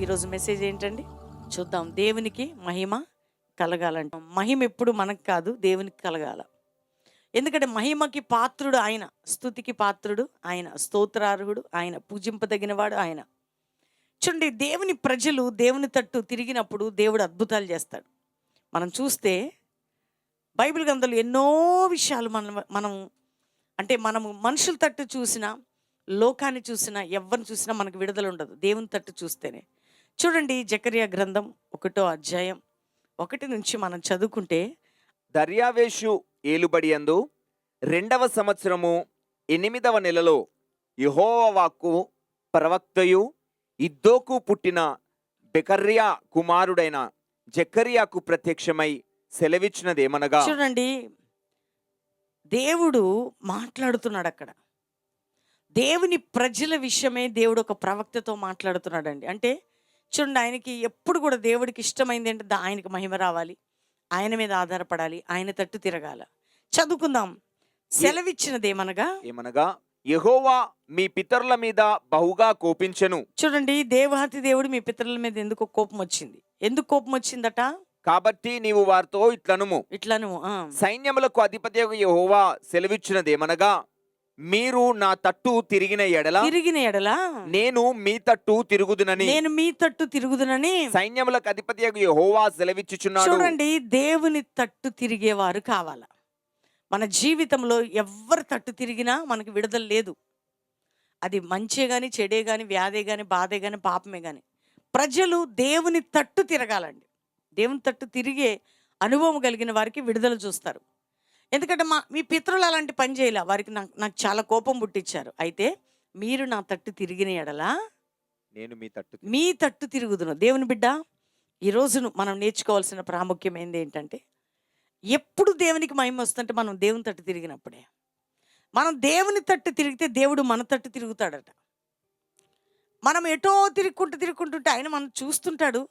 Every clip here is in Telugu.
ఈరోజు మెసేజ్ ఏంటండి? చూద్దాం. దేవునికి మహిమ కలగాలంట. మహిమ ఎప్పుడు మనకు కాదు దేవునికి కలగాల. ఎందుకంటే మహిమకి పాత్రుడు ఆయన స్థుతికి పాత్రుడు ఆయన స్తోత్రార్హుడు ఆయన పూజింపదగినవాడు ఆయన. చూడండి దేవుని ప్రజలు దేవుని తట్టు తిరిగినప్పుడు దేవుడు అద్భుతాలు చేస్తాడు. మనం చూస్తే బైబిల్ గ్రంథంలో ఎన్నో విషయాలు మనం మనం అంటే మనము మనుషుల తట్టు చూసినా లోకాన్ని చూసినా ఎవరిని చూసినా మనకు విడుదల ఉండదు. దేవుని తట్టు చూస్తేనే. చూడండి జకరియా గ్రంథం ఒకటో అధ్యాయం ఒకటి నుంచి మనం చదువుకుంటే దర్యావేషు ఏలుబడియందు రెండవ సంవత్సరము ఎనిమిదవ నెలలో యెహోవా వాక్కు ప్రవక్తయు ఇద్దోకు పుట్టిన బెకర్యా కుమారుడైన జకర్యాకు ప్రత్యక్షమై సెలవిచ్చినదేమనగా చూడండి దేవుడు మాట్లాడుతున్నాడు అక్కడ దేవుని ప్రజల విషయమే దేవుడు ఒక ప్రవక్తతో మాట్లాడుతున్నాడండి. అంటే చూడండి ఆయనకి ఎప్పుడు కూడా దేవుడికి ఇష్టమైంది అంటే ఆయనకి మహిమ రావాలి. ఆయన మీద ఆధారపడాలి. ఆయన తట్టు తిరగాల. చదువుకుందాం. సెలవిచ్చినదేమనగా ఏమనగా? యెహోవా మీ పితరుల మీద బహుగా కోపించెను. చూడండి దేవాతి దేవుడు మీ పితరుల మీద ఎందుకు కోపం వచ్చింది? ఎందుకు కోపం వచ్చిందట? కాబట్టి నీవు వారితో ఇట్లనుము. ఇట్లను ఆ, సైన్యములకు అధిపతి యెహోవా సెలవిచ్చినదేమనగా మీరు నా తట్టు తిరిగిన ఎడల తిరిగిన ఎడలా నేను మీ తట్టు తిరుగుదునని. నేను మీ తట్టు తిరుగుదునని. సైన్యములకు అధిపతి యెహోవా సెలవిచ్చుచున్నాడు. చూడండి దేవుని తట్టు తిరిగేవారు కావాల. మన జీవితంలో ఎవ్వరు తట్టు తిరిగినా మనకు విడుదల లేదు. అది మంచే గాని చెడే గాని వ్యాధే గాని బాధే గాని పాపమే గాని. ప్రజలు దేవుని తట్టు తిరగాలండి. దేవుని తట్టు తిరిగే అనుభవం కలిగిన వారికి విడుదల చూస్తారు. ఎందుకంటే మా మీ పితరులు అలాంటి పని చేయలే. వారికి నాకు నాకు చాలా కోపం పుట్టించారు అయితే మీరు నా తట్టు తిరిగిన ఎడలా నేను మీ తట్టు మీ తట్టు తిరుగుదును. దేవుని బిడ్డ ఈ రోజును మనం నేర్చుకోవాల్సిన ప్రాముఖ్యం ఏంది ఏంటంటే ఎప్పుడు దేవునికి మహిమ వస్తుంటే మనం దేవుని తట్టు తిరిగినప్పుడే. మనం దేవుని తట్టు తిరిగితే దేవుడు మన తట్టు తిరుగుతాడట. మనం ఎటో తిరుగుకుంటూ తిరుగుకుంటుంటే ఆయన మనం చూస్తుంటాడు.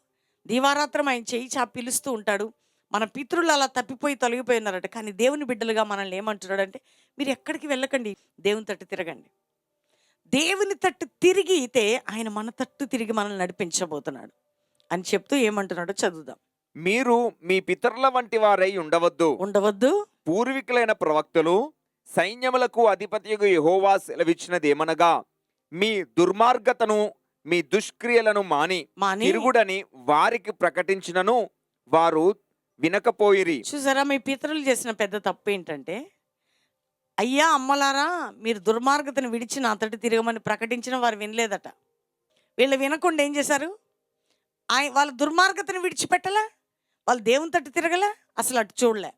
దీవారాత్రం ఆయన చేయి చాపి పిలుస్తూ ఉంటాడు. మన పితరులు అలా తప్పిపోయి తొలగిపోయినారట. కానీ దేవుని బిడ్డలుగా మనల్ని ఏమంటున్నాడంటే మీరు ఎక్కడికి వెళ్ళకండి దేవుని తట్టు తిరగండి. దేవుని తట్టు తిరిగితే ఆయన మన తట్టు తిరిగి మనల్ని నడిపించబోతున్నాడు. అని చెప్తూ ఏమంటున్నాడో చదువుదాం. మీరు మీ పితరుల వంటి వారై ఉండవద్దు. ఉండవద్దు. పూర్వీకులైన ప్రవక్తలు సైన్యములకు అధిపతి యెహోవా సెలవిచ్చినదేమనగా మీ దుర్మార్గతను మీ దుష్క్రియలను మాని మాని తిరుగుడని వారికి ప్రకటించినను వారు వినకపోయిరి. చూసారా మీ పితరులు చేసిన పెద్ద తప్పు ఏంటంటే అయ్యా అమ్మలారా మీరు దుర్మార్గతను విడిచి నా తిరగమని ప్రకటించిన వారు వినలేదట. వీళ్ళు వినకుండా ఏం చేశారు? ఆయన వాళ్ళ దుర్మార్గతను విడిచిపెట్టలే? వాళ్ళు దేవుని తట్టు తిరగలే? అసలు అటు చూడలే.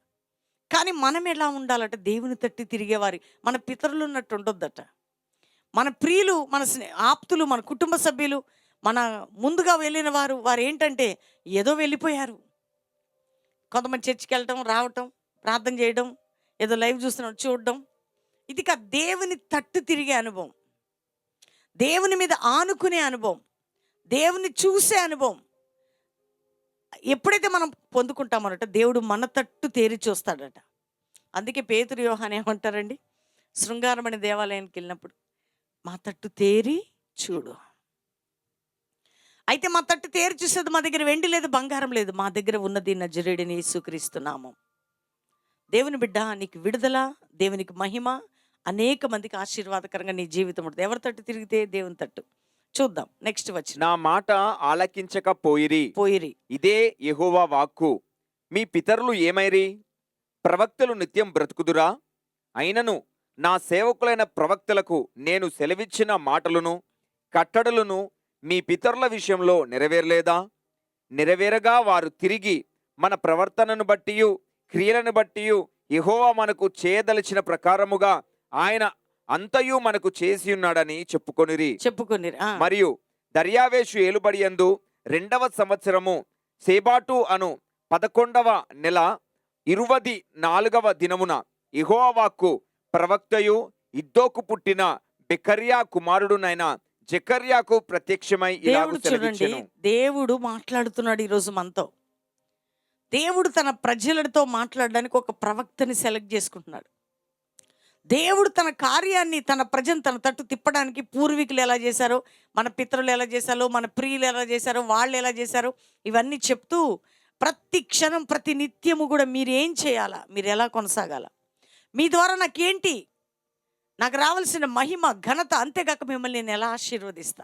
కానీ మనం ఎలా ఉండాలట? దేవుని తట్టి తిరిగేవారి మన పితరులు ఉన్నట్టు ఉండొద్దట. మన ప్రియులు మన స్నే- ఆప్తులు మన కుటుంబ సభ్యులు మన ముందుగా వెళ్ళిన వారు వారు ఏంటంటే ఏదో వెళ్ళిపోయారు. కొంతమంది చర్చికి వెళ్ళటం రావటం ప్రార్థన చేయడం ఏదో లైవ్ చూస్తున్నాడు చూడడం. ఇది కా దేవుని తట్టు తిరిగే అనుభవం. దేవుని మీద ఆనుకునే అనుభవం. దేవుని చూసే అనుభవం. ఎప్పుడైతే మనం పొందుకుంటామనట దేవుడు మన తట్టు తేరి చూస్తాడట అందుకే పేతురు యోహాన్ ఏమంటారండి? శృంగారమణి దేవాలయానికి వెళ్ళినప్పుడు మా తట్టు తేరి చూడు. అయితే మా తట్టు తేరి చూసేది మా దగ్గర వెండి లేదు బంగారం లేదు. మా దగ్గర ఉన్నది నజరేడిని యేసుక్రీస్తున్నాము దేవుని బిడ్డ నీకు విడుదల దేవునికి మహిమ అనేక మందికి ఆశీర్వాదకరంగా నీ జీవితం ఉంటుంది. ఎవరి తట్టు తిరిగితే దేవుని తట్టు. చూద్దాం నెక్స్ట్ వచ్చిన నా మాట ఆలకించకపోయిరి. పోయిరి. ఇదే యెహోవా వాక్కు. మీ పితరులు ఏమైరి? ప్రవక్తలు నిత్యం బ్రతుకుదురా? అయినను నా సేవకులైన ప్రవక్తలకు నేను సెలవిచ్చిన మాటలను కట్టడలను మీ పితరుల విషయంలో నెరవేరలేదా? నెరవేరగా వారు తిరిగి మన ప్రవర్తనను బట్టియు క్రియలను బట్టియు యెహోవా మనకు చేయదలిచిన ప్రకారముగా ఆయన అంతయు మనకు చేసి ఉన్నాడని చెప్పుకొనిరి చెప్పుకొని మరియు దర్యావేషు ఏలుబడియందు రెండవ సంవత్సరము సేబాటు అను పదకొండవ నెల ఇరువది నాలుగవ దినమున ఇహోవాకు ప్రవక్తయు ఇద్దోకు పుట్టిన బెకర్యా కుమారుడునైన జకర్యాకు ప్రత్యక్షమై దేవుడు చూడండి దేవుడు మాట్లాడుతున్నాడు ఈరోజు మనతో. దేవుడు తన ప్రజలతో మాట్లాడడానికి ఒక ప్రవక్తని సెలెక్ట్ చేసుకుంటున్నాడు. దేవుడు తన కార్యాన్ని తన ప్రజను తన తట్టు తిప్పడానికి పూర్వీకులు ఎలా చేశారో? మన పితరులు ఎలా చేశారో? మన ప్రియులు ఎలా చేశారో? వాళ్ళు ఎలా చేశారో? ఇవన్నీ చెప్తూ ప్రతి క్షణం ప్రతి నిత్యము కూడా మీరు ఏం చేయాలా? మీరు ఎలా కొనసాగాల? మీ ద్వారా నాకేంటి నాకు రావాల్సిన మహిమ ఘనత అంతేగాక మిమ్మల్ని నేను ఎలా ఆశీర్వదిస్తా?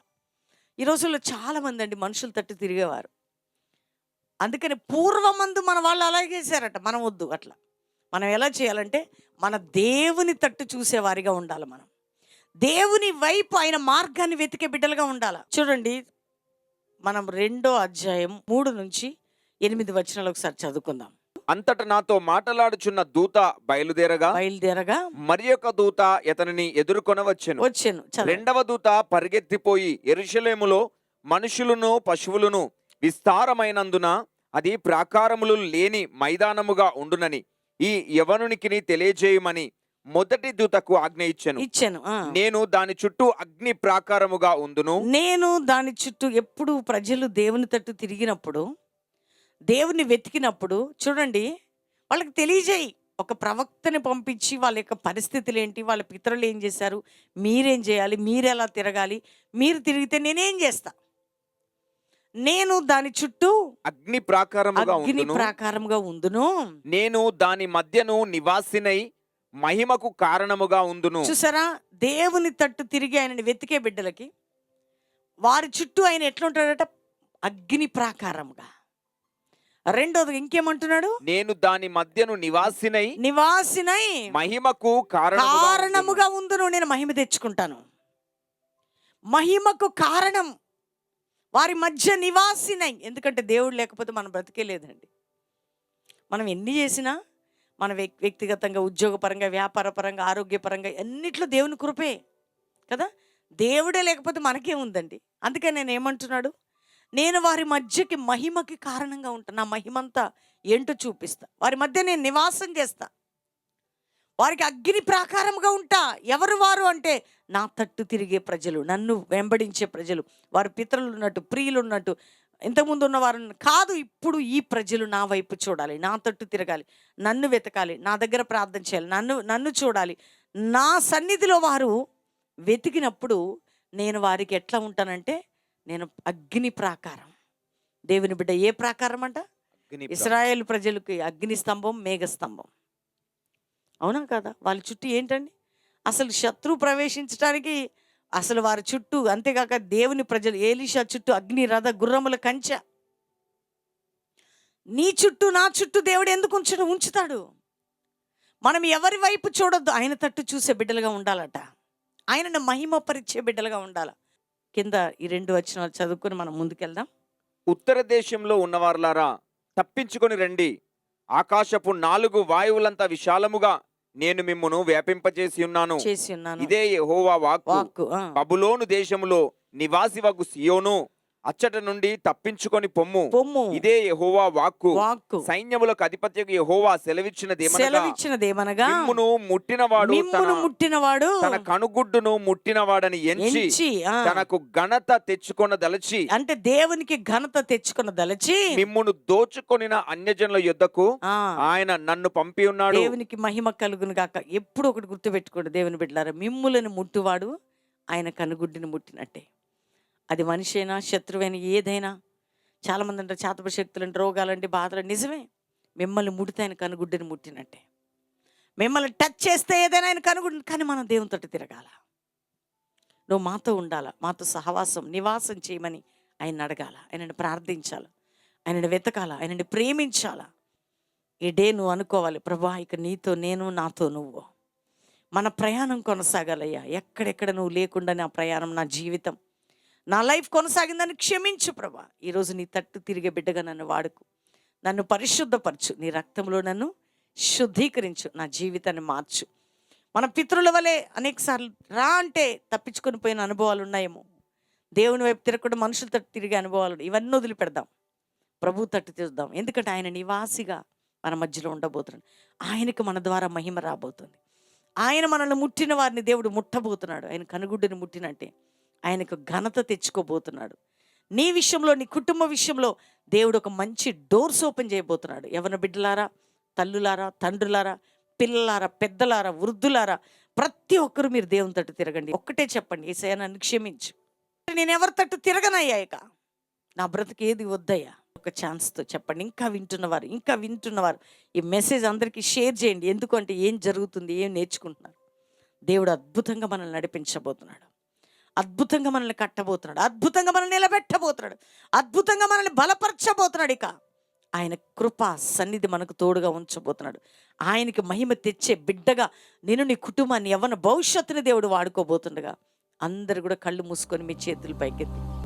ఈ రోజుల్లో చాలామంది అండి మనుషులు తట్టు తిరిగేవారు. అందుకని పూర్వమందు మన వాళ్ళు అలాగే చేశారట మనం వద్దు అట్లా. మనం ఎలా చేయాలంటే మన దేవుని తట్టు చూసేవారిగా ఉండాలి మనం. దేవుని వైపు ఆయన మార్గాన్ని వెతికే బిడ్డలుగా ఉండాలి. చూడండి మనం రెండో అధ్యాయం మూడు నుంచి ఎనిమిది వచనాలు ఒకసారి చదువుకుందాం. అంతట నాతో మాటలాడుచున్న దూత బయలుదేరగా బయలుదేరగా మరి యొక్క దూత ఇతనిని ఎదుర్కొనవచ్చెను. వచ్చాను. చదువు. రెండవ దూత పరిగెత్తిపోయి ఎరుషలేములో మనుషులను పశువులను విస్తారమైనందున అది ప్రాకారములు లేని మైదానముగా ఉండునని ఈ యవనునికి తెలియజేయమని మొదటి దూతకు ఆజ్ఞ ఇచ్చెను. ఇచ్చాను. నేను దాని చుట్టూ అగ్ని ప్రాకారముగా ఉందును. నేను దాని చుట్టూ ఎప్పుడు ప్రజలు దేవుని తట్టు తిరిగినప్పుడు దేవుని వెతికినప్పుడు చూడండి వాళ్ళకి తెలియజేయి. ఒక ప్రవక్తని పంపించి వాళ్ళ యొక్క పరిస్థితులు ఏంటి వాళ్ళ పితరులు ఏం చేశారు మీరేం చేయాలి మీరు ఎలా తిరగాలి మీరు తిరిగితే నేనేం చేస్తా? నేను దాని చుట్టూ అగ్ని ప్రాకారముగా అగ్ని ప్రాకారముగా ఉందును. నేను దాని మధ్యను నివాసినై మహిమకు కారణముగా ఉందును. చూసారా? దేవుని తట్టు తిరిగి ఆయనని వెతికే బిడ్డలకి వారి చుట్టూ ఆయన ఎట్లుంటాడట? అగ్ని ప్రాకారముగా. రెండోది ఇంకేమంటున్నాడు? నేను దాని మధ్యను నివాసినై నివాసినై మహిమకు కారణముగా ఉందును. నేను మహిమ తెచ్చుకుంటాను. మహిమకు కారణం వారి మధ్య నివాసినై. ఎందుకంటే దేవుడు లేకపోతే మనం బ్రతికే లేదండి. మనం ఎన్ని చేసినా మన వ్యక్- వ్యక్తిగతంగా ఉద్యోగపరంగా వ్యాపారపరంగా ఆరోగ్యపరంగా అన్నిట్లో దేవుని కృపే కదా? దేవుడే లేకపోతే మనకేముందండి అందుకే నేను ఏమంటున్నాడు నేను వారి మధ్యకి మహిమకి కారణంగా ఉంటాను. నా మహిమంతా ఏంటో చూపిస్తా. వారి మధ్య నేను నివాసం చేస్తా. వారికి అగ్ని ప్రాకారముగా ఉంటా. ఎవరు వారు అంటే నా తట్టు తిరిగే ప్రజలు నన్ను వెంబడించే ప్రజలు. వారి పితరులు ఉన్నట్టు ప్రియులు ఉన్నట్టు. ఇంతకుముందు ఉన్న వారు కాదు ఇప్పుడు ఈ ప్రజలు నా వైపు చూడాలి. నా తట్టు తిరగాలి. నన్ను వెతకాలి. నా దగ్గర ప్రార్థన చేయాలి. నన్ను నన్ను చూడాలి. నా సన్నిధిలో వారు వెతికినప్పుడు నేను వారికి ఎట్లా ఉంటానంటే నేను అగ్ని ప్రాకారం. దేవుని బిడ్డ ఏ ప్రాకారం అంట? ఇస్రాయేల్ ప్రజలకి అగ్ని స్తంభం మేఘ స్తంభం. అవునా కదా? వాళ్ళ చుట్టూ ఏంటండి? అసలు శత్రువు ప్రవేశించడానికి అసలు వారి చుట్టూ అంతేకాక దేవుని ప్రజలు ఏలిషా చుట్టూ అగ్ని రథ గుర్రముల కంచె. నీ చుట్టూ నా చుట్టూ దేవుడు ఎందుకు ఉంచడు? ఉంచుతాడు. మనం ఎవరి వైపు చూడొద్దు? ఆయన తట్టు చూసే బిడ్డలుగా ఉండాలట. ఆయనను మహిమపరిచే బిడ్డలుగా ఉండాల. కింద ఈ రెండు వచనాలు చదువుకొని మనం ముందుకెళ్దాం. ఉత్తర దేశంలో ఉన్నవారులారా తప్పించుకొని రండి. ఆకాశపు నాలుగు వాయువులంత విశాలముగా నేను మిమ్మును వ్యాపింపచేసి ఉన్నాను. చేసి ఉన్నాను. ఇదే యెహోవా వాక్కు. వాక్కు ఆ. బబులోను దేశములో నివాసివగు సియోను. అచ్చట నుండి తప్పించుకొని పొమ్ము. పొమ్ము. ఇదే యెహోవా వాక్కు. వాక్కు. సైన్యములకు అధిపత్యకు యెహోవా సెలవిచ్చినదేమనగా సెలవిచ్చినదేమనగా మిమ్మును ముట్టినవాడు మిమ్మును ముట్టినవాడు తన కనుగుడ్డును ముట్టినవాడని ఎంచి తనకు ఘనత తెచ్చుకొనదలచి అంటే దేవునికి ఘనత తెచ్చుకున్న దలచి మిమ్మును దోచుకొనిన అన్యజనుల యుద్ధకు ఆయన నన్ను పంపి ఉన్నాడు. దేవునికి మహిమ కలుగును గాక. ఎప్పుడు ఒకటి గుర్తుపెట్టుకోండి దేవుని బిడ్డలారా. మిమ్ములను ముట్టువాడు ఆయన కనుగుడ్డిని ముట్టినట్టే. అది మనిషి అయినా శత్రువైనా ఏదైనా. చాలామంది అంటారు చేతప శక్తులంటే రోగాలంటే బాధలు నిజమే. మిమ్మల్ని ముడితే ఆయన కనుగుడ్డని ముట్టినట్టే. మిమ్మల్ని టచ్ చేస్తే ఏదైనా ఆయన కనుగుడ్డి కానీ మనం దేవుని తోటి తిరగాల. నువ్వు మాతో ఉండాలా మాతో సహవాసం నివాసం చేయమని ఆయన అడగాల. ఆయనని ప్రార్థించాల. ఆయనని వెతకాల. ఆయనని ప్రేమించాల. ఈ డే నువ్వు అనుకోవాలి ప్రభా ఇక నీతో నేను నాతో నువ్వు. మన ప్రయాణం కొనసాగాలయ్యా. ఎక్కడెక్కడ నువ్వు లేకుండా నా ప్రయాణం నా జీవితం నా లైఫ్ కొనసాగిందని క్షమించు ప్రభా. ఈరోజు నీ తట్టు తిరిగే బిడ్డగా నన్ను వాడుకు. నన్ను పరిశుద్ధపరచు. నీ రక్తంలో నన్ను శుద్ధీకరించు. నా జీవితాన్ని మార్చు. మన పితృల వలె అనేకసార్లు రా అంటే తప్పించుకొని పోయిన అనుభవాలు ఉన్నాయేమో. దేవుని వైపు తిరగకుండా మనుషుల తట్టు తిరిగే అనుభవాలు ఇవన్నీ వదిలిపెడదాం. ప్రభు తట్టు తీద్దాం ఎందుకంటే ఆయన నివాసిగా మన మధ్యలో ఉండబోతున్నాడు. ఆయనకు మన ద్వారా మహిమ రాబోతుంది. ఆయన మనల్ని ముట్టిన వారిని దేవుడు ముట్టబోతున్నాడు. ఆయన కనుగుడ్డుని ముట్టినంటే ఆయనకు ఘనత తెచ్చుకోబోతున్నాడు. నీ విషయంలో నీ కుటుంబ విషయంలో దేవుడు ఒక మంచి డోర్స్ ఓపెన్ చేయబోతున్నాడు. ఎవరి బిడ్డలారా? తల్లులారా? తండ్రులారా? పిల్లలారా? పెద్దలారా? వృద్ధులారా? ప్రతి ఒక్కరు మీరు దేవుని తట్టు తిరగండి. ఒక్కటే చెప్పండి ఏసయ్య నన్ను క్షమించు. నేను ఎవరి తట్టు తిరగనయ్యా ఇక? నా బ్రతికి ఏది వద్దయ్యా? ఒక ఛాన్స్తో చెప్పండి. ఇంకా వింటున్నవారు ఇంకా వింటున్నవారు ఈ మెసేజ్ అందరికీ షేర్ చేయండి. ఎందుకంటే ఏం జరుగుతుంది ఏం నేర్చుకుంటున్నారు? దేవుడు అద్భుతంగా మనల్ని నడిపించబోతున్నాడు. అద్భుతంగా మనల్ని కట్టబోతున్నాడు. అద్భుతంగా మనల్ని నిలబెట్టబోతున్నాడు. అద్భుతంగా మనల్ని బలపరచబోతున్నాడు ఇక. ఆయన కృప సన్నిధి మనకు తోడుగా ఉంచబోతున్నాడు. ఆయనకి మహిమ తెచ్చే బిడ్డగా నేను నీ కుటుంబాన్ని ఎవరిన భవిష్యత్తుని దేవుడు వాడుకోబోతుండగా అందరు కూడా కళ్ళు మూసుకొని మీ చేతులు పైకెత్తి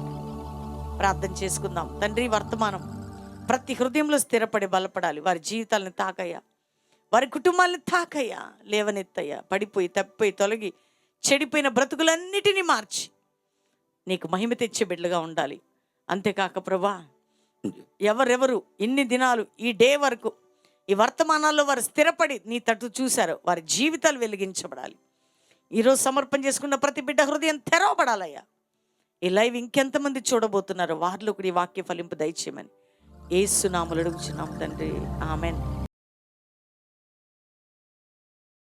ప్రార్థన చేసుకుందాం. తండ్రి వర్తమానం ప్రతి హృదయంలో స్థిరపడి బలపడాలి. వారి జీవితాలను తాకయ్యా. వారి కుటుంబాలను తాకయ్యా. లేవనెత్తయ్యా. పడిపోయి తప్పిపోయి తొలగి చెడిపోయిన బ్రతుకులన్నిటినీ మార్చి. నీకు మహిమ తెచ్చే బిడ్డలుగా ఉండాలి. అంతేకాక ప్రభా ఎవరెవరు ఇన్ని దినాలు ఈ డే వరకు ఈ వర్తమానాల్లో వారు స్థిరపడి నీ తట్టు చూశారు వారి జీవితాలు వెలిగించబడాలి. ఈరోజు సమర్పణ చేసుకున్న ప్రతి బిడ్డ హృదయం తెరవబడాలయ్యా. ఈ లైవ్ ఇంకెంతమంది చూడబోతున్నారో వారిలో కూడా ఈ వాక్య ఫలింపు దయచేయమని. ఏసునాములు అడుగుచున్నాం తండ్రి. ఆమెన్.